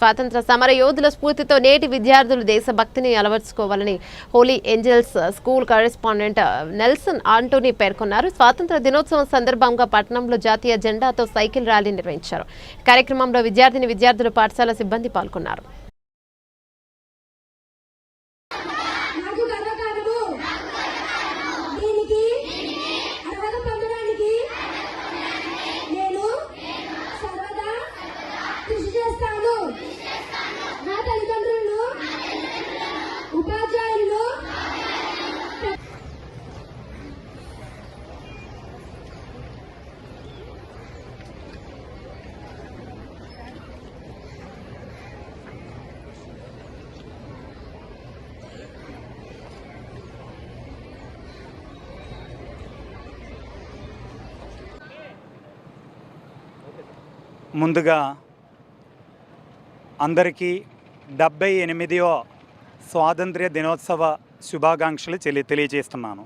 స్వాతంత్ర సమర యోధుల స్ఫూర్తితో నేటి విద్యార్థులు దేశభక్తిని అలవర్చుకోవాలని Holy Angels School correspondent Nelson Antony పేర్కొన్నారు. స్వాతంత్ర దినోత్సవం సందర్భంగా పట్టణంలో జాతీయ జెండాతో సైకిల్ ర్యాలీ నిర్వహించారు. కార్యక్రమంలో విద్యార్థిని విద్యార్థులు పాఠశాల సిబ్బంది పాల్గొన్నారు. ముందుగా అందరికీ డెబ్బై ఎనిమిదివ స్వాతంత్ర్య దినోత్సవ శుభాకాంక్షలు చెల్లి తెలియజేస్తున్నాను.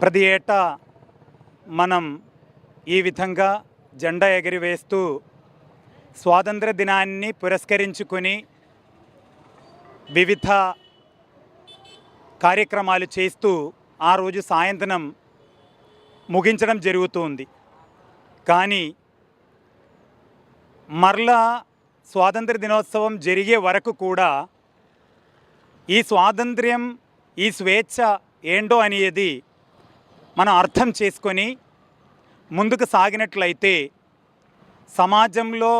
ప్రతి ఏటా మనం ఈ విధంగా జెండా ఎగిరివేస్తూ స్వాతంత్ర దినాన్ని పురస్కరించుకొని వివిధ కార్యక్రమాలు చేస్తూ ఆ రోజు సాయంత్రం ముగించడం జరుగుతుంది కానీ మరలా స్వాతంత్ర దినోత్సవం జరిగే వరకు కూడా ఈ స్వాతంత్ర్యం ఈ స్వేచ్ఛ ఏంటో అనేది మనం అర్థం చేసుకొని ముందుకు సాగినట్లయితే సమాజంలో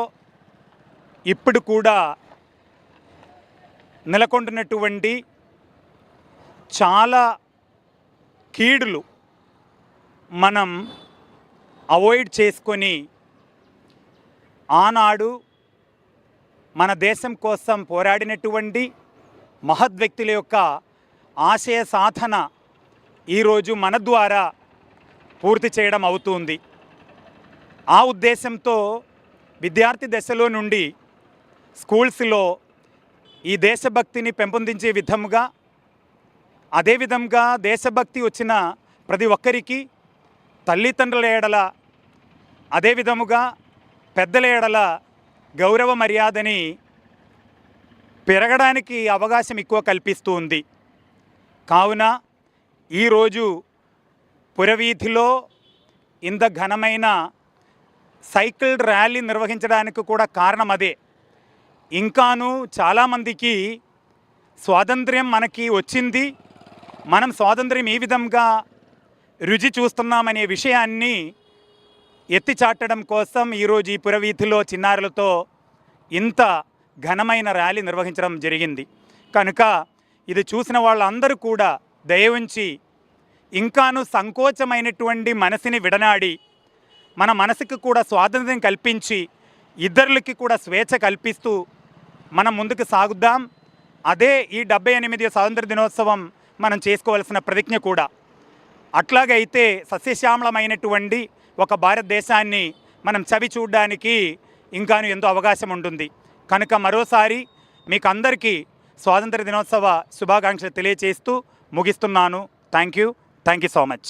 ఇప్పుడు కూడా నెలకొంటున్నటువంటి చాలా కీడులు మనం అవాయిడ్ చేసుకొని ఆనాడు మన దేశం కోసం పోరాడినటువంటి మహద్ వ్యక్తుల యొక్క ఆశయ సాధన ఈరోజు మన ద్వారా పూర్తి చేయడం అవుతుంది. ఆ ఉద్దేశంతో విద్యార్థి దశలో నుండి స్కూల్స్లో ఈ దేశభక్తిని పెంపొందించే విధముగా అదేవిధంగా దేశభక్తి వచ్చిన ప్రతి ఒక్కరికి తల్లిదండ్రుల ఏడల అదే విధముగా పెద్దల ఏడల గౌరవ మర్యాదని పెరగడానికి అవకాశం ఎక్కువ కల్పిస్తూ ఉంది. కావున ఈరోజు పురవీధిలో ఇంత ఘనమైన సైకిల్ ర్యాలీ నిర్వహించడానికి కూడా కారణం అదే. ఇంకాను చాలామందికి స్వాతంత్ర్యం మనకి వచ్చింది. మనం స్వాతంత్ర్యం ఈ విధంగా రుచి చూస్తున్నామనే విషయాన్ని ఎత్తి చాటడం కోసం ఈరోజు ఈ పురవీధిలో చిన్నారులతో ఇంత ఘనమైన ర్యాలీ నిర్వహించడం జరిగింది. కనుక ఇది చూసిన వాళ్ళందరూ కూడా దయవుంచి ఇంకాను సంకోచమైనటువంటి మనసుని విడనాడి మన మనసుకు కూడా స్వాతంత్ర్యం కల్పించి ఇద్దరులకి కూడా స్వేచ్ఛ కల్పిస్తూ మనం ముందుకు సాగుద్దాం అదే ఈ డెబ్బై ఎనిమిది స్వాతంత్ర దినోత్సవం మనం చేసుకోవాల్సిన ప్రతిజ్ఞ కూడా. అట్లాగైతే సస్యశ్యామలమైనటువంటి ఒక భారతదేశాన్ని మనం చవి చూడడానికి ఇంకాను ఎంతో అవకాశం ఉంటుంది. కనుక మరోసారి మీకు అందరికీ స్వాతంత్ర దినోత్సవ శుభాకాంక్షలు తెలియజేస్తూ ముగిస్తున్నాను. Thank you thank you so much.